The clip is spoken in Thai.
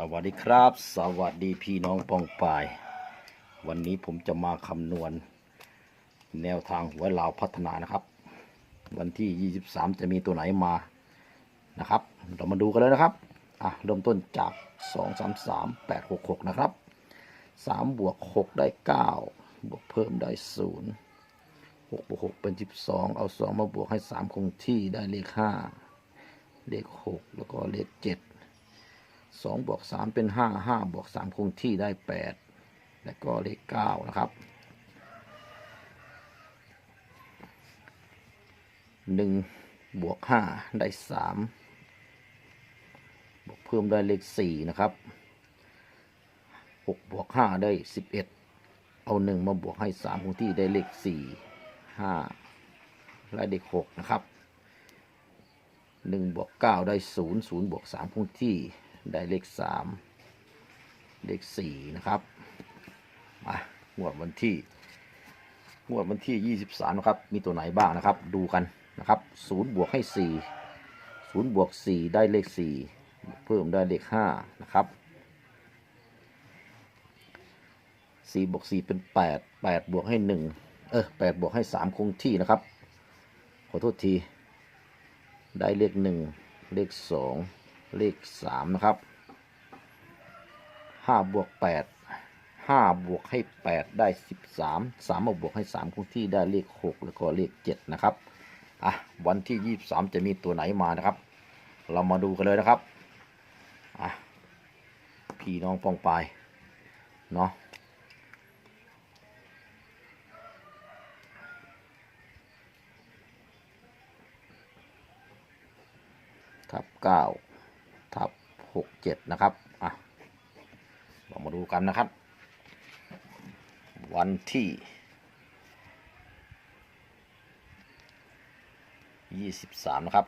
สวัสดีครับ สวัสดีพี่น้องปองปาย วันนี้ผมจะมาคำนวณ แนวทางหวยลาวพัฒนานะครับ วันที่ 23 จะมีตัวไหนมานะครับ เรามาดูกันเลยนะครับอะเริ่มต้นจาก 2 3 3 8 6 6 นะครับ 3 บวก 6 ได้ 9 บวกเพิ่มได้ 0 6บวก6เป็น 12 เอา 2 มาบวกให้ 3 คงที่ได้เลข 5 เลข 6 แล้วก็เลข 7 สองบวกสามเป็นห้าห้าบวกสามคงที่ได้แปดแล้วก็เลขเก้านะครับหนึ่งบวกห้าได้สามบวกเพิ่มได้เลขสี่นะครับหกบวกห้าได้สิบเอ็ดเอาหนึ่งมาบวกให้สามคงที่ได้เลขสี่ห้าและเลขหกนะครับหนึ่งบวกเก้าได้ศูนย์ศูนย์บวกสามคงที่ ได้เลขสามเลขสี่นะครับมางวดวันที่งวดวันที่ยี่สิบสามนะครับ มีตัวไหนบ้างนะครับ ดูกันนะครับศูนย์บวกให้สี่ศูนย์บวกสี่ได้เลขสี่เพิ่มได้เลขห้านะครับสี่บวกสี่เป็นแปดแปดบวกให้หนึ่งเออแปดบวกให้สามคงที่นะครับ ขอโทษที ได้เลขหนึ่งเลขสอง เลขสามนะครับห้าบวกแปดห้าบวกให้แปดได้สิบสามสามมาบวกให้สามคงที่ได้เลขหกแล้วก็เลขเจ็ดนะครับอะวันที่ยี่สามจะมีตัวไหนมานะครับ เรามาดูกันเลยนะครับอะพี่น้องปองปายเนาะทับเก้า ทับหกเจ็ดนะครับ อะ เรามาดูกันนะครับ วันที่ยี่สิบสามนะครับ